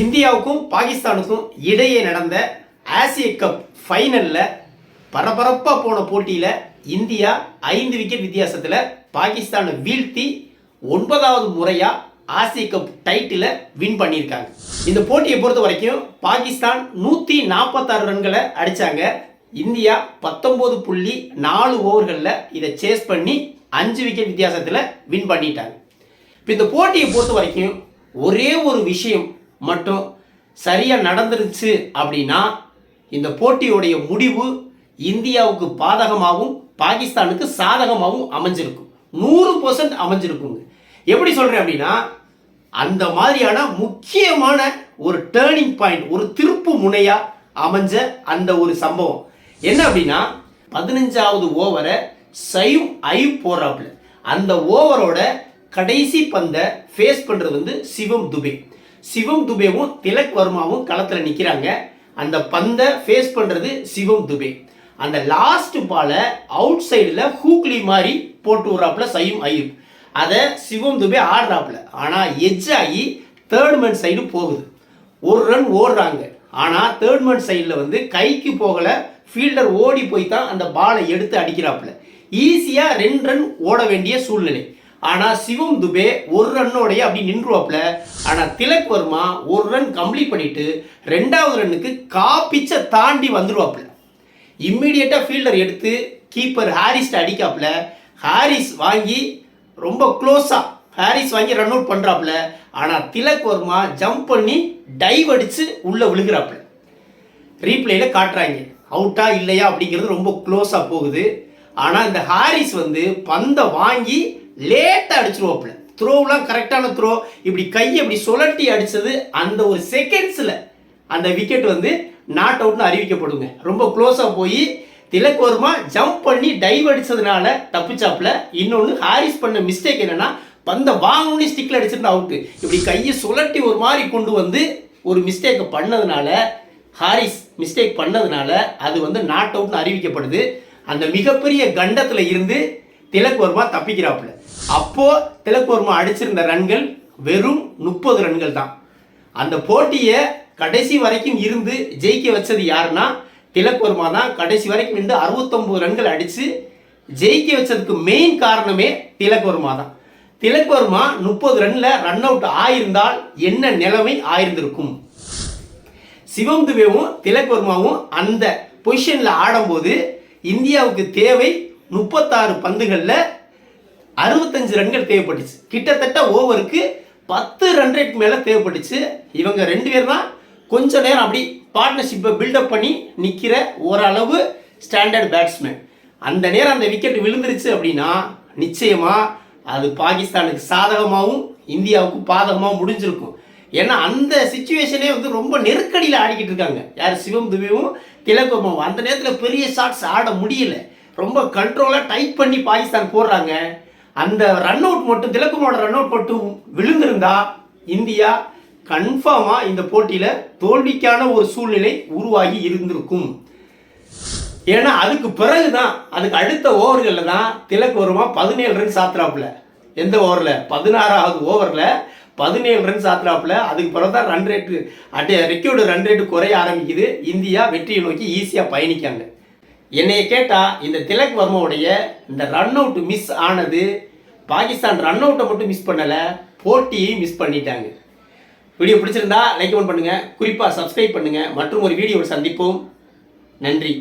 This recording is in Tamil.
இந்தியாவுக்கும் பாகிஸ்தானுக்கும் இடையே நடந்த ஆசிய கப் ஃபைனலில் பரபரப்பாக போன போட்டியில் இந்தியா ஐந்து விக்கெட் வித்தியாசத்தில் பாகிஸ்தானை வீழ்த்தி ஒன்பதாவது முறையாக ஆசிய கப் டைட்டிலை வின் பண்ணியிருக்காங்க. இந்த போட்டியை பொறுத்த வரைக்கும் பாகிஸ்தான் நூற்றி நாற்பத்தாறு ரன்களை அடித்தாங்க இந்தியா பத்தொம்போது புள்ளி நாலு ஓவர்களில் இதை சேஸ் பண்ணி அஞ்சு விக்கெட் வித்தியாசத்தில் வின் பண்ணிட்டாங்க. இப்போ இந்த போட்டியை பொறுத்த வரைக்கும் ஒரே ஒரு விஷயம் மட்டும் சரியாக நடந்துருச்சு அப்படின்னா இந்த போட்டியோடைய முடிவு இந்தியாவுக்கு பாதகமாகவும் பாகிஸ்தானுக்கு சாதகமாகவும் அமைஞ்சிருக்கும். நூறு பர்சன்ட் அமைஞ்சிருக்குங்க. எப்படி சொல்கிறேன் அப்படின்னா அந்த மாதிரியான முக்கியமான ஒரு டேர்னிங் பாயிண்ட் ஒரு திருப்பு முனையாக அமைஞ்ச அந்த ஒரு சம்பவம். என்ன அப்படின்னா பதினஞ்சாவது ஓவரை சைவ் ஐவ் போறாப்புல அந்த ஓவரோட கடைசி பந்தை ஃபேஸ் பண்ணுறது வந்து சிவம் துபே. சிவம் துபேவும் திலக் வர்மாவும் களத்தில் நிற்கிறாங்க அந்த பந்தை ஃபேஸ் பண்ணுறது சிவம் துபே. அந்த லாஸ்ட் பாலை அவுட் சைடில் ஹூக்லி மாதிரி போட்டு விட்றாப்புல சையும் ஐயூப் அதை சிவம் துபே ஆடுறாப்புல. ஆனால் எஜ் ஆகி தேர்ட் மேன் சைடு போகுது. ஒரு ரன் ஓடுறாங்க. ஆனால் தேர்ட் மேன் சைடில் வந்து கைக்கு போகலை ஃபீல்டர் ஓடி போய் தான் அந்த பாலை எடுத்து அடிக்கிறாப்புல. ஈஸியாக ரெண்டு ரன் ஓட வேண்டிய சூழ்நிலை. ஆனால் சிவம் துபே ஒரு ரன்னோடைய அப்படி நின்றுவாப்ல. ஆனால் திலக் வர்மா ஒரு ரன் கம்ப்ளீட் பண்ணிட்டு ரெண்டாவது ரன்னுக்கு காப்பிச்சை தாண்டி வந்துருவாப்புல இம்மிடியட்டாக ஃபீல்டர் எடுத்து கீப்பர் ஹாரிஸ்ட்டை அடிக்காப்புல ஹாரிஸ் வாங்கி ரொம்ப க்ளோஸாக ஹாரிஸ் வாங்கி ரன் அவுட் பண்ணுறாப்புல ஆனால் திலக் வர்மா ஜம்ப் பண்ணி டைவ் அடித்து உள்ளே விழுகிறாப்புல ரீப்ளேயில் காட்டுறாங்க. அவுட்டா இல்லையா அப்படிங்கிறது ரொம்ப க்ளோஸாக போகுது. ஆனால் இந்த ஹாரிஸ் வந்து பந்தை வாங்கி லேட்டாக அடிச்சிருவோப்பில். த்ரோவெலாம் கரெக்டான த்ரோ இப்படி கையை இப்படி சுழட்டி அடித்தது அந்த ஒரு செகண்ட்ஸில் அந்த விக்கெட் வந்து நாட் அவுட்னு அறிவிக்கப்படுங்க. ரொம்ப க்ளோஸாக போய் திலக் வர்மா ஜம்ப் பண்ணி டைவ் அடித்ததுனால தப்பிச்சாப்பில். இன்னொன்று ஹாரிஸ் பண்ண மிஸ்டேக் என்னென்னா பந்தை வாங்கணும்னு ஸ்டிக்கில் அடிச்சிருந்தா அவுட்டு இப்படி கையை சுழட்டி ஒரு மாதிரி கொண்டு வந்து ஒரு மிஸ்டேக்கை பண்ணதுனால ஹாரிஸ் மிஸ்டேக் பண்ணதுனால அது வந்து நாட் அவுட்னு அறிவிக்கப்படுது. அந்த மிகப்பெரிய கண்டத்தில் இருந்து திலக் வர்மா தப்பிக்கிறாப்புல. அப்போ திலக் வர்மா அடிச்சிருந்த ரன்கள் வெறும் முப்பது ரன்கள் தான். அந்த போட்டியை கடைசி வரைக்கும் இருந்து ஜெயிக்க வச்சது யாருன்னா திலக் வர்மா தான். கடைசி வரைக்கும் இருந்து அறுபத்தொம்பது ரன்கள் அடித்து ஜெயிக்க வச்சதுக்கு மெயின் காரணமே திலக் வர்மா தான். திலக் வர்மா முப்பது ரன்ல ரன் அவுட் ஆயிருந்தால் என்ன நிலைமை ஆயிருந்திருக்கும்? சிவம் துபேவும் திலக் வர்மாவும் அந்த பொசிஷனில் ஆடும்போது இந்தியாவுக்கு தேவை முப்பத்தாறு பந்துகளில் அறுபத்தஞ்சு ரன்கள் தேவைப்பட்டுச்சு. கிட்டத்தட்ட ஓவருக்கு பத்து ரன் ரேட் மேலே தேவைப்பட்டுச்சு. இவங்க ரெண்டு பேர் தான் கொஞ்ச நேரம் அப்படி பார்ட்னர்ஷிப்பை பில்டப் பண்ணி நிற்கிற ஓரளவு ஸ்டாண்டர்ட் பேட்ஸ்மேன் அந்த நேரம் அந்த விக்கெட் விழுந்துருச்சு அப்படின்னா நிச்சயமாக அது பாகிஸ்தானுக்கு சாதகமாகவும் இந்தியாவுக்கு பாதகமாகவும் முடிஞ்சிருக்கும். ஏன்னா அந்த சுச்சுவேஷனே வந்து ரொம்ப நெருக்கடியில் ஆடிக்கிட்டு இருக்காங்க. யார்? சிவம் துபியும் திலக்கமும் அந்த நேரத்தில் பெரிய ஷாட்ஸ் ஆட முடியல. ரொம்ப கண்ட்ரோலாக டைட் பண்ணி பாகிஸ்தான் போடுறாங்க. அந்த ரன் அவுட் மட்டும் திலக்கமோட ரன் அவுட் மட்டும் விழுந்திருந்தா இந்தியா கன்ஃபார்மாக இந்த போட்டியில் தோல்விக்கான ஒரு சூழ்நிலை உருவாகி இருந்திருக்கும். ஏன்னா அதுக்கு பிறகு தான் அதுக்கு அடுத்த ஓவர்களில் தான் திலக் வருமா பதினேழு ரன் சாத்துறாப்புல எந்த ஓவரில் பதினாறாவது ஓவரில் பதினேழு ரன்ஸ் சாத்துறாப்புல அதுக்கு பிறகு தான் ரன் ரேட்டு அட்டைய ரெக்கியோட ரன் ரேட்டு குறைய ஆரம்பிக்குது. இந்தியா வெற்றியை நோக்கி ஈஸியாக பயணிக்காங்க என்னைய கேட்டால் இந்த திலக் வர்மாவுடைய இந்த ரன் அவுட் மிஸ் ஆனது பாகிஸ்தான் ரன் அவுட்டை மட்டும் மிஸ் பண்ணலை போட்டியை மிஸ் பண்ணிட்டாங்க. வீடியோ பிடிச்சிருந்தா லைக் பண்ணுங்கள் குறிப்பாக சப்ஸ்கிரைப் பண்ணுங்கள் மற்றும் ஒரு வீடியோவில் சந்திப்போம். நன்றி.